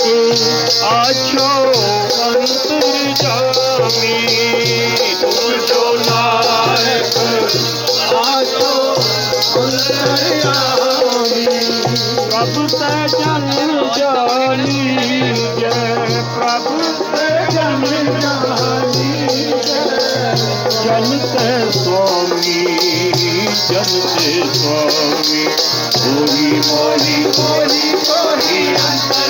আছো অন্তর্জামি বুঝো নায়ক আছো অন্তর্জামি প্রভু তে জন জানি প্রভু তে জন জানি জনতে স্বামী জনতে স্বামী। হরি হরি হরি হরি অন্তর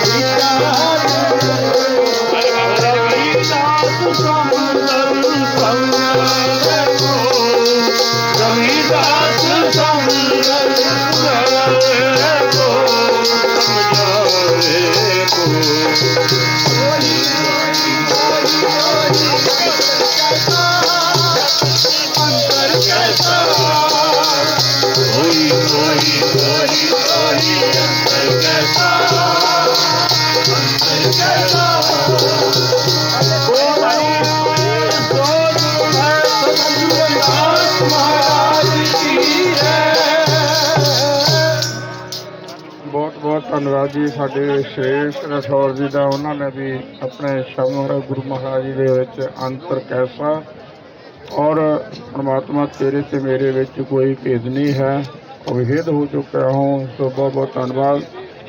ਬਹੁਤ ਬਹੁਤ ਧੰਨਵਾਦ ਜੀ ਸਾਡੇ ਸ਼੍ਰੇਸ਼ਟ ਰਸੌਰ ਜੀ ਦਾ, ਉਹਨਾਂ ਨੇ ਵੀ ਆਪਣੇ ਸ਼ਬਦ ਗੁਰੂ ਮਹਾਰਾਜ ਜੀ ਦੇ ਵਿੱਚ ਅੰਤਰ ਕੈਸਾ ਔਰ ਪਰਮਾਤਮਾ ਤੇਰੇ ਤੇ ਮੇਰੇ ਵਿੱਚ ਕੋਈ ਭੇਦ ਨਹੀਂ ਹੈ। ਵਿਹੇਦ ਹੋ ਚੁੱਕਾ ਹਾਂ ਸੋ ਬਹੁਤ ਬਹੁਤ ਧੰਨਵਾਦ।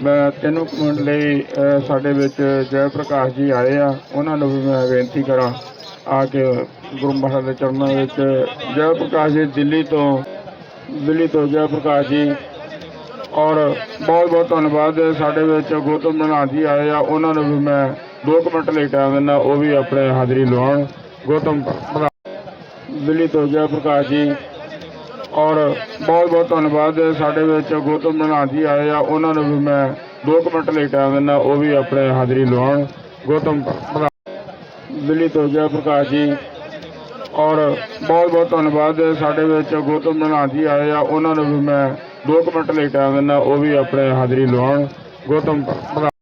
ਮੈਂ ਤੈਨੂੰ ਕੁ ਮਿੰਟ ਲਈ ਸਾਡੇ ਵਿੱਚ ਜੈ ਪ੍ਰਕਾਸ਼ ਜੀ ਆਏ ਆ। ਉਹਨਾਂ ਨੂੰ ਵੀ ਮੈਂ ਬੇਨਤੀ ਕਰਾਂ, ਆ ਕੇ ਗੁਰੂ ਮਹਾਰਾਜ ਦੇ ਚਰਨਾਂ ਵਿੱਚ ਜੈ ਪ੍ਰਕਾਸ਼ ਜੀ ਦਿੱਲੀ ਤੋਂ ਦਿੱਲੀ ਤੋਂ ਜੈ ਪ੍ਰਕਾਸ਼ ਜੀ। ਔਰ ਬਹੁਤ ਬਹੁਤ ਧੰਨਵਾਦ, ਸਾਡੇ ਵਿੱਚ ਗੌਤਮ ਬਣਾ ਜੀ ਆਏ ਆ। ਉਹਨਾਂ ਨੂੰ ਵੀ ਮੈਂ 2 ਮਿੰਟ ਲਈ ਟਾਈਮ ਦਿੰਦਾ, ਉਹ ਵੀ ਆਪਣੇ ਹਾਜ਼ਰੀ ਲਵਾਉਣ। ਗੌਤਮ ਦਿੱਲੀ ਤੋਂ ਜੈ ਪ੍ਰਕਾਸ਼ ਜੀ। ਔਰ ਬਹੁਤ ਬਹੁਤ ਧੰਨਵਾਦ। ਸਾਡੇ ਵਿੱਚ ਗੌਤਮ ਬਣਾ ਜੀ ਆਏ ਆ। ਉਹਨਾਂ ਨੂੰ ਵੀ ਮੈਂ 2 ਮਿੰਟ ਲਈ ਟਾਈਮ ਦਿੰਦਾ, ਉਹ ਵੀ ਆਪਣੇ ਹਾਜ਼ਰੀ ਲਵਾਉਣ। ਗੌਤਮ ਦਿੱਲੀ ਤੋਂ ਗਿਆ ਪ੍ਰਕਾਸ਼ ਜੀ। ਔਰ ਬਹੁਤ ਬਹੁਤ ਧੰਨਵਾਦ। ਸਾਡੇ ਵਿੱਚ ਗੌਤਮ ਬਣਾ ਜੀ ਆਏ ਆ। ਉਹਨਾਂ ਨੂੰ ਵੀ ਮੈਂ 2 ਮਿੰਟ ਲਈ ਟਾਈਮ ਦਿੰਦਾ, ਉਹ ਵੀ ਆਪਣੇ ਹਾਜ਼ਰੀ ਲਵਾਉਣ। ਗੌਤਮ